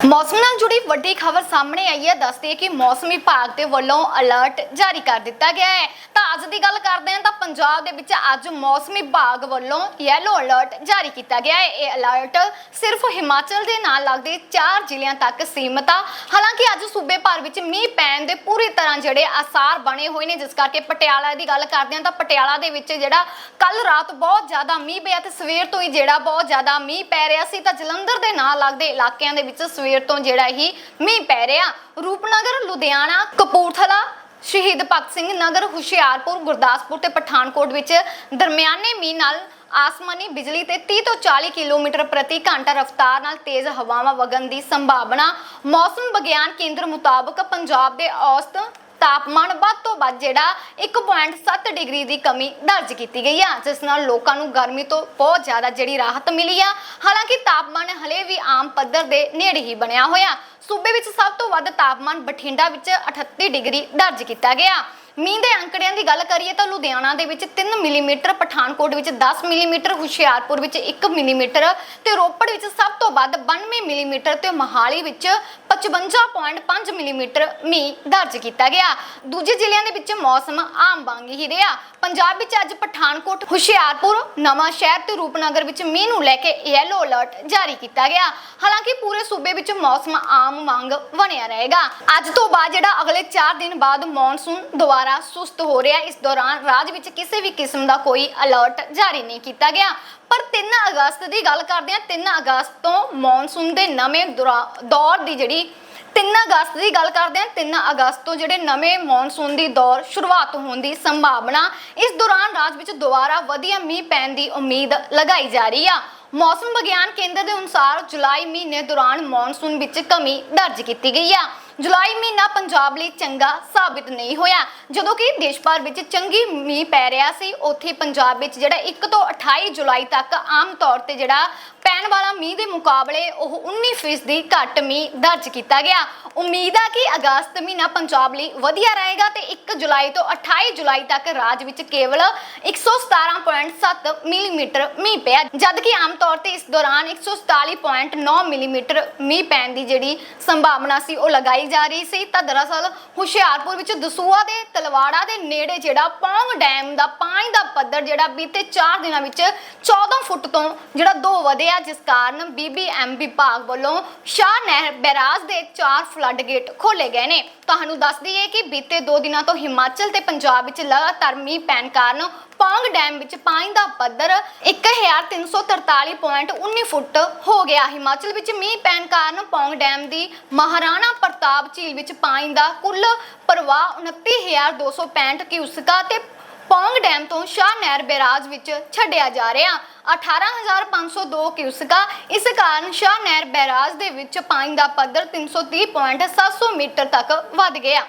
ਮੌਸਮ ਨਾਲ ਜੁੜੀ ਵੱਡੀ ਖਬਰ ਸਾਹਮਣੇ ਆਈ ਹੈ। ਦੱਸਦੀ ਹੈ ਕਿ ਮੌਸਮ ਵਿਭਾਗ ਦੇ ਵੱਲੋਂ ਅਲਰਟ ਜਾਰੀ ਕਰ ਦਿੱਤਾ ਗਿਆ ਹੈ। ਤਾਂ ਅੱਜ ਦੀ ਗੱਲ ਕਰਦੇ ਹਾਂ ਤਾਂ ਪੰਜਾਬ ਦੇ ਵਿੱਚ ਅੱਜ ਮੌਸਮ ਵਿਭਾਗ ਵੱਲੋਂ ਯੈਲੋ ਅਲਰਟ ਜਾਰੀ ਕੀਤਾ ਗਿਆ ਹੈ। ਇਹ ਅਲਰਟ ਸਿਰਫ ਹਿਮਾਚਲ ਦੇ ਨਾਲ ਲੱਗਦੇ 4 ਜ਼ਿਲ੍ਹਿਆਂ ਤੱਕ ਸੀਮਤ ਆ। ਹਾਲਾਂਕਿ ਅੱਜ ਸੂਬੇ ਭਰ ਵਿੱਚ ਮੀਂਹ ਪੈਣ ਦੇ ਪੂਰੀ ਤਰ੍ਹਾਂ ਜਿਹੜੇ ਆਸਾਰ ਬਣੇ ਹੋਏ ਨੇ, ਜਿਸ ਕਰਕੇ ਪਟਿਆਲਾ ਦੀ ਗੱਲ ਕਰਦੇ ਹਾਂ ਤਾਂ ਪਟਿਆਲਾ ਦੇ ਵਿੱਚ ਜਿਹੜਾ ਕੱਲ ਰਾਤ ਬਹੁਤ ਜ਼ਿਆਦਾ ਮੀਂਹ ਪਿਆ ਤੇ ਸਵੇਰ ਤੋਂ ਹੀ ਜਿਹੜਾ ਬਹੁਤ ਜ਼ਿਆਦਾ ਮੀਂਹ ਪੈ ਰਿਹਾ ਸੀ, ਤਾਂ ਜਲੰਧਰ ਦੇ ਨਾਲ ਲੱਗਦੇ ਇਲਾਕਿਆਂ ਦੇ ਵਿੱਚ ਸਵੇਰ ਤੋਂ ਜਿਹੜਾ ਹੀ ਮੀਂਹ ਪੈ ਰਿਹਾ। ਰੂਪਨਗਰ, ਲੁਧਿਆਣਾ, ਕਪੂਰਥਲਾ, ਸ਼ਹੀਦ ਭਗਤ ਸਿੰਘ ਨਗਰ, ਹੁਸ਼ਿਆਰਪੁਰ, ਗੁਰਦਾਸਪੁਰ ਤੇ ਪਠਾਨਕੋਟ ਵਿੱਚ ਦਰਮਿਆਨੇ ਮੀਂਹ ਨਾਲ ਆਸਮਾਨੀ ਬਿਜਲੀ ਤੇ 30 ਤੋਂ 40 ਕਿਲੋਮੀਟਰ ਪ੍ਰਤੀ ਘੰਟਾ ਰਫ਼ਤਾਰ ਨਾਲ ਤੇਜ਼ ਹਵਾਵਾਂ ਵਗਣ ਦੀ ਸੰਭਾਵਨਾ। ਮੌਸਮ ਵਿਗਿਆਨ ਕੇਂਦਰ ਮੁਤਾਬਕ ਪੰਜਾਬ ਦੇ ਔਸਤ ਤਾਪਮਾਨ ਵੱਧ ਤੋਂ ਵੱਧ ਜਿਹੜਾ 1.7 ਡਿਗਰੀ ਦੀ ਕਮੀ ਦਰਜ ਕੀਤੀ ਗਈ ਆ, ਜਿਸ ਨਾਲ ਲੋਕਾਂ ਨੂੰ ਗਰਮੀ ਤੋਂ ਬਹੁਤ ਜ਼ਿਆਦਾ ਜਿਹੜੀ ਰਾਹਤ ਮਿਲੀ ਆ। ਹਾਲਾਂਕਿ ਤਾਪਮਾਨ ਹਲੇ ਵੀ ਆਮ ਪੱਧਰ ਦੇ ਨੇੜੇ ਹੀ ਬਣਿਆ ਹੋਇਆ। ਸੂਬੇ ਵਿੱਚ ਸਭ ਤੋਂ ਵੱਧ ਤਾਪਮਾਨ ਬਠਿੰਡਾ ਵਿੱਚ 38 ਡਿਗਰੀ ਦਰਜ ਕੀਤਾ ਗਿਆ। ਮੀਂਹ ਦੇ ਅੰਕੜਿਆਂ ਦੀ ਗੱਲ ਕਰੀਏ ਤਾਂ ਲੁਧਿਆਣਾ ਦੇ ਵਿੱਚ 3 ਮਿਲੀਮੀਟਰ, ਪਠਾਨਕੋਟ ਵਿੱਚ 10 ਮਿਲੀਮੀਟਰ, ਹੁਸ਼ਿਆਰਪੁਰ ਵਿੱਚ 1 ਮਿਲੀਮੀਟਰ ਤੇ ਰੋਪੜ ਵਿੱਚ ਸਭ ਤੋਂ ਵੱਧ 92 ਮਿਲੀਮੀਟਰ ਤੇ ਮੋਹਾਲੀ ਵਿੱਚ 55.5 ਮਿਲੀਮੀਟਰ ਮੀਂਹ ਦਰਜ ਕੀਤਾ ਗਿਆ। ਦੂਜੇ ਜ਼ਿਲ੍ਹਿਆਂ ਦੇ ਵਿੱਚ ਮੌਸਮ ਆਮ ਵਾਂਗ ਹੀ ਰਿਹਾ। ਪੰਜਾਬ ਵਿੱਚ ਅੱਜ ਪਠਾਨਕੋਟ, ਹੁਸ਼ਿਆਰਪੁਰ, ਨਵਾਂ ਸ਼ਹਿਰ ਤੇ ਰੂਪਨਗਰ ਵਿੱਚ ਮੀਂਹ ਨੂੰ ਲੈ ਕੇ ਯੈਲੋ ਅਲਰਟ ਜਾਰੀ ਕੀਤਾ ਗਿਆ। ਹਾਲਾਂਕਿ ਪੂਰੇ ਸੂਬੇ ਵਿੱਚ ਮੌਸਮ ਆਮ ਵਾਂਗ ਬਣਿਆ ਰਹੇਗਾ। ਅੱਜ ਤੋਂ ਬਾਅਦ ਜਿਹੜਾ ਅਗਲੇ 4 ਦਿਨ ਬਾਅਦ ਮੌਨਸੂਨ ਦੁਬਾਰਾ ਸੁਸਤ ਹੋ ਰਿਹਾ। ਇਸ ਦੌਰਾਨ ਰਾਜ ਵਿੱਚ ਕਿਸੇ ਵੀ ਕਿਸਮ ਦਾ ਕੋਈ ਅਲਰਟ ਜਾਰੀ ਨਹੀਂ ਕੀਤਾ ਗਿਆ। ਪਰ 3 ਅਗਸਤ ਦੀ ਗੱਲ ਕਰਦੇ ਹਾਂ 3 ਅਗਸਤ ਤੋਂ ਮੌਨਸੂਨ ਦੇ ਨਵੇਂ ਦੌਰ ਦੀ ਜਿਹੜੀ 3 ਅਗਸਤ ਦੀ ਗੱਲ ਕਰਦੇ ਹਾਂ 3 ਅਗਸਤ ਤੋਂ ਜਿਹੜੇ ਨਵੇਂ ਮੌਨਸੂਨ ਦੀ ਦੌਰ ਸ਼ੁਰੂਆਤ ਹੋਣ ਦੀ ਸੰਭਾਵਨਾ, ਇਸ ਦੌਰਾਨ ਰਾਜ ਵਿੱਚ ਦੁਬਾਰਾ ਵਧੀਆ ਮੀਂਹ ਪੈਣ ਦੀ ਉਮੀਦ ਲਗਾਈ ਜਾ ਰਹੀ ਆ। ਮੌਸਮ ਵਿਗਿਆਨ ਕੇਂਦਰ ਦੇ ਅਨੁਸਾਰ ਜੁਲਾਈ ਮਹੀਨੇ ਦੌਰਾਨ ਮੌਨਸੂਨ ਵਿੱਚ ਕਮੀ ਦਰਜ ਕੀਤੀ ਗਈ ਆ। ਜੁਲਾਈ ਮਹੀਨਾ ਪੰਜਾਬ ਲਈ ਚੰਗਾ ਸਾਬਿਤ ਨਹੀਂ ਹੋਇਆ। ਜਦੋਂ ਕਿ ਦੇਸ਼ ਭਰ ਵਿੱਚ ਚੰਗੀ ਮੀਂਹ ਪੈ ਰਿਹਾ ਸੀ, ਉੱਥੇ ਪੰਜਾਬ ਵਿੱਚ ਜਿਹੜਾ 1 ਤੋਂ 28 ਜੁਲਾਈ ਤੱਕ ਆਮ ਤੌਰ ਤੇ ਜਿਹੜਾ ਪੈਣ ਵਾਲਾ ਮੀਂਹ ਦੇ ਮੁਕਾਬਲੇ, ਉਹ 19% ਦੀ ਘੱਟ ਮੀਂਹ ਦਰਜ ਕੀਤਾ ਗਿਆ। ਉਮੀਦ ਆ ਕਿ ਅਗਸਤ ਮਹੀਨਾ ਪੰਜਾਬ ਲਈ ਵਧੀਆ ਰਹੇਗਾ ਤੇ 1 ਜੁਲਾਈ ਤੋਂ 28 ਜੁਲਾਈ ਤੱਕ ਰਾਜ ਵਿੱਚ ਕੇਵਲ 117.7 ਮਿਲੀਮੀਟਰ ਮੀਂਹ ਪਿਆ। ਜਦ ਕਿ ਆਮ ਤੌਰ ਤੇ ਇਸ ਦੌਰਾਨ 147.9 ਮਿਲੀਮੀਟਰ ਮੀਂਹ ਪੈਣ ਦੀ ਜਿਹੜੀ ਸੰਭਾਵਨਾ ਸੀ, ਉਹ ਲਗਾਈ ਜਾ ਰਹੀ ਸੀ ਤਾਂ ਦਰਅਸਲ ਹੁਸ਼ਿਆਰਪੁਰ ਵਿੱਚ ਦਸੂਆ ਦੇ ਤਲਵਾੜਾ ਦੇ ਨੇੜੇ ਜਿਹੜਾ ਪੌਂਗ ਡੈਮ ਦਾ ਪਾਣੀ ਦਾ ਪੱਧਰ ਜਿਹੜਾ ਬੀਤੇ 4 ਦਿਨਾਂ ਵਿੱਚ 14 ਫੁੱਟ ਤੋਂ ਜਿਹੜਾ ਦੋ ਵਧਿਆ, ਜਿਸ ਕਾਰਨ ਬੀਬੀਐਮ ਵਿਭਾਗ ਵੱਲੋਂ ਸ਼ਾਹ ਨਹਿਰ ਬੈਰਾਜ ਦੇ 4 ਫਲੱਡ ਗੇਟ ਖੋਲੇ ਗਏ ਨੇ। ਤੁਹਾਨੂੰ ਦੱਸ ਦਈਏ ਕਿ ਬੀਤੇ 2 ਦਿਨਾਂ ਤੋਂ ਹਿਮਾਚਲ ਤੇ ਪੰਜਾਬ ਵਿੱਚ ਲਗਾਤਾਰ ਮੀਂਹ ਪੈਣ ਕਾਰਨ ਪੌਂਗ ਡੈਮ ਵਿੱਚ ਪਾਣੀ ਦਾ ਪੱਧਰ 1343.19 ਫੁੱਟ ਹੋ ਗਿਆ। ਹਿਮਾਚਲ ਵਿੱਚ ਮੀਂਹ ਪੈਣ ਕਾਰਨ ਪੌਂਗ ਡੈਮ ਦੀ ਮਹਾਰਾਣਾ ਪ੍ਰਤਾਪ ਝੀਲ ਵਿੱਚ ਪਾਣੀ ਦਾ ਕੁੱਲ ਪ੍ਰਵਾਹ 29265 ਕਿਊਸਕਾ ਤੇ ਪੌਂਗ ਡੈਮ ਤੋਂ ਸ਼ਾਹ ਨਹਿਰ ਬੈਰਾਜ ਵਿੱਚ ਛੱਡਿਆ ਜਾ ਰਿਹਾ। 18502 ਕਿਊਸਕਾ, ਇਸ ਕਾਰਨ ਸ਼ਾਹ ਨਹਿਰ ਬੈਰਾਜ ਦੇ ਵਿੱਚ ਪਾਣੀ ਦਾ ਪੱਧਰ 330.700 ਮੀਟਰ ਤੱਕ ਵੱਧ ਗਿਆ।